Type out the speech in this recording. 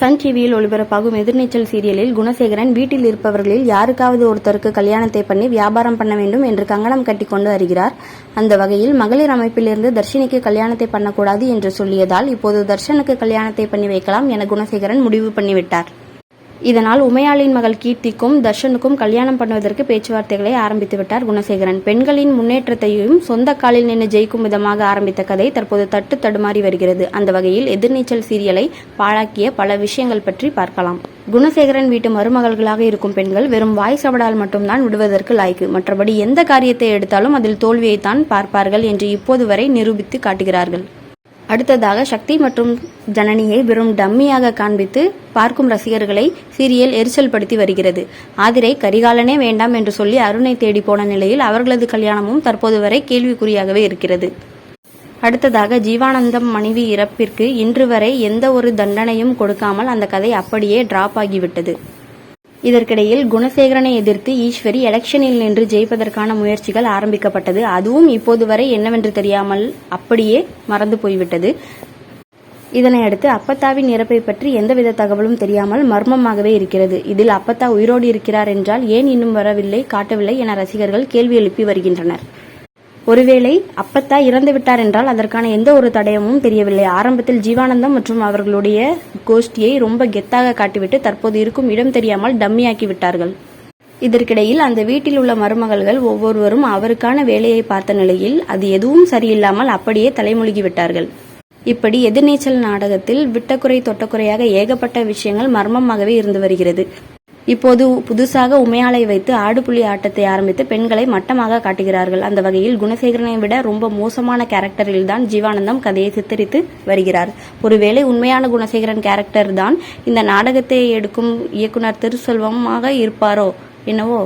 Sun டிவியில் ஒளிபரப்பாகும் எதிர்நீச்சல் சீரியலில் குணசேகரன் வீட்டில் இருப்பவர்களில் யாருக்காவது ஒருத்தருக்கு கல்யாணத்தை பண்ணி வியாபாரம் பண்ண வேண்டும் என்று கங்கணம் கட்டிக்கொண்டு வருகிறார். அந்த வகையில் மகளிர் அமைப்பிலிருந்து தர்ஷினிக்கு கல்யாணத்தை பண்ணக்கூடாது என்று சொல்லியதால் இப்போது தர்ஷனுக்கு கல்யாணத்தை பண்ணி வைக்கலாம் என குணசேகரன் முடிவு பண்ணிவிட்டார். இதனால் உமையாளின் மகள் கீர்த்திக்கும் தர்ஷனுக்கும் கல்யாணம் பண்ணுவதற்கு பேச்சுவார்த்தைகளை ஆரம்பித்து விட்டார் குணசேகரன். பெண்களின் முன்னேற்றத்தையும் சொந்த காலில் நின்று ஜெயிக்கும் விதமாக ஆரம்பித்த கதை தற்போது தட்டு தடுமாறி வருகிறது. அந்த வகையில் எதிர்நீச்சல் சீரியலை பாழாக்கிய பல விஷயங்கள் பற்றி பார்க்கலாம். குணசேகரன் வீட்டு மருமகள்களாக இருக்கும் பெண்கள் வெறும் வாய் சவடால் மட்டும்தான் விடுவதற்கு லாய்க்கு. மற்றபடி எந்த காரியத்தை எடுத்தாலும் அதில் தோல்வியைத்தான் பார்ப்பார்கள் என்று இப்போது வரை நிரூபித்து காட்டுகிறார்கள். அடுத்ததாக சக்தி மற்றும் ஜனனியை வெறும் டம்மியாக காண்பித்து பார்க்கும் ரசிகர்களை சீரியல் எரிச்சல் படுத்தி வருகிறது. ஆதிரை கரிகாலனே வேண்டாம் என்று சொல்லி அருணை தேடி போன நிலையில் அவர்களது கல்யாணமும் தற்போது வரை கேள்விக்குறியாகவே இருக்கிறது. அடுத்ததாக ஜீவானந்தம் மனைவி இறப்பிற்கு இன்று வரை எந்த ஒரு தண்டனையும் கொடுக்காமல் அந்த கதை அப்படியே டிராப் ஆகிவிட்டது. இதற்கிடையில் குணசேகரனை எதிர்த்து ஈஸ்வரி எலெக்ஷனில் நின்று ஜெயிப்பதற்கான முயற்சிகள் ஆரம்பிக்கப்பட்டது. அதுவும் இப்போது வரை என்னவென்று தெரியாமல் அப்படியே மறந்து போய்விட்டது. இதனையடுத்து அப்பத்தாவின் இறப்பை பற்றி எந்தவித தகவலும் தெரியாமல் மர்மமாகவே இருக்கிறது. இதில் அப்பத்தா உயிரோடு இருக்கிறார் என்றால் ஏன் இன்னும் வரவில்லை காட்டவில்லை என ரசிகர்கள் கேள்வி எழுப்பி வருகின்றனர். ஒருவேளை அப்பத்தா இறந்து விட்டார் என்றால் அதற்கான எந்த ஒரு தடயமும் தெரியவில்லை. ஆரம்பத்தில் ஜீவானந்தம் மற்றும் அவர்களுடைய கோஷ்டியை ரொம்ப கெத்தாக காட்டிவிட்டு தற்போது இருக்கும் இடம் தெரியாமல் டம்மியாக்கி விட்டார்கள். இதற்கிடையில் அந்த வீட்டில் உள்ள மருமகள்கள் ஒவ்வொருவரும் அவருக்கான வேலையை பார்த்த நிலையில் அது எதுவும் சரியில்லாமல் அப்படியே தலைமொழிகி விட்டார்கள். இப்படி எதிர்நீச்சல் நாடகத்தில் விட்டக்குறை தொட்டக்குறையாக ஏகப்பட்ட விஷயங்கள் மர்மமாகவே இருந்து வருகிறது. இப்போது புதுசாக உமையாளை வைத்து ஆடுபுலி ஆட்டத்தை ஆரம்பித்து பெண்களை மட்டமாக காட்டுகிறார்கள். அந்த வகையில் குணசேகரனை விட ரொம்ப மோசமான கேரக்டரில் தான் ஜீவானந்தம் கதையை சித்தரித்து வருகிறார். ஒருவேளை உண்மையான குணசேகரன் கேரக்டர் தான் இந்த நாடகத்தை எடுக்கும் இயக்குனர் திருசெல்வமாக இருப்பாரோ என்னவோ?